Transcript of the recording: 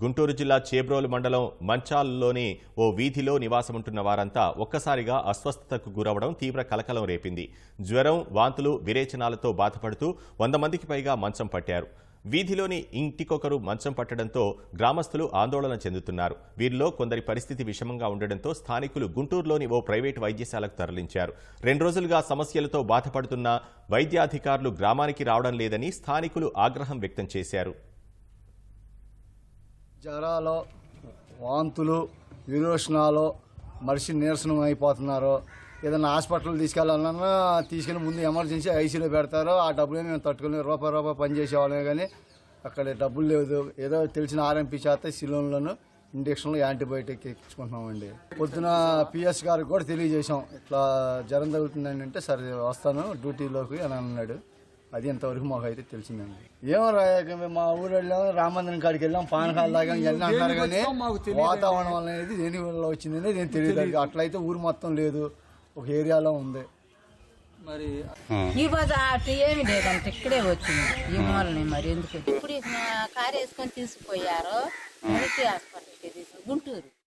గుంటూరు జిల్లా చేబ్రోలు మండలం మంచాల్లోని ఓ వీధిలో నివాసముంటున్న వారంతా ఒక్కసారిగా అస్వస్థతకు గురవడం తీవ్ర కలకలం రేపింది. జ్వరం వాంతులు విరేచనాలతో బాధపడుతూ వంద మందికి పైగా మంచం పట్టారు. వీధిలోని ఇంటికొకరు మంచం పట్టడంతో గ్రామస్తులు ఆందోళన చెందుతున్నారు. వీరిలో కొందరి పరిస్థితి విషమంగా ఉండడంతో స్థానికులు గుంటూరులోని ఓ ప్రైవేటు వైద్యశాలకు తరలించారు. రెండు రోజులుగా సమస్యలతో బాధపడుతున్న వైద్యాధికారులు గ్రామానికి రావడం లేదని స్థానికులు ఆగ్రహం వ్యక్తం చేశారు. జ్వరాలు వాంతులు విరోచనాలు మనిషి నీరసనం అయిపోతున్నారు ఏదైనా హాస్పిటల్ తీసుకెళ్ళాలన్నా తీసుకెళ్ళి ముందు ఎమర్జెన్సీ ఐసీలో పెడతారు ఆ డబ్బులే మేము తట్టుకుని రూపాయి రూపాయి పనిచేసేవాళ్ళమే కానీ అక్కడ డబ్బులు లేదు. ఏదో తెలిసిన ఆర్ఎంపీ చేత సిలోన్లను ఇంజక్షన్లు యాంటీబయోటిక్ ఇచ్చుకుంటున్నామండి పొద్దున పిఎస్ గారికి కూడా తెలియజేశాం. ఇట్లా జ్వరం తగ్గుతుందండి అంటే సరే వస్తాను డ్యూటీలోకి అని అన్నాడు. అది ఇంతవరకు మాకు అయితే తెలిసిందండి. ఏమో రా- మా ఊరు వెళ్ళాం రామందిరం కాడికి వెళ్ళాం పానకాలు లాగా ఇవన్నీ అంటున్నారు కానీ వాతావరణం అనేది దేని వల్ల వచ్చింది అనేది ఏం తెలియదు. అట్లయితే ఊరు మొత్తం లేదు. ఒక ఏరియాలో ఉంది. మరి ఈ రోజు అటు ఏమి లేదంటే ఇక్కడే వచ్చింది. ఈ మూలని మరి ఎందుకు? ఇప్పుడు కారు వేసుకొని తీసుకుపోయారు. మిలిటరీ హాస్పిటల్కి తీసుకు గుంటూరు.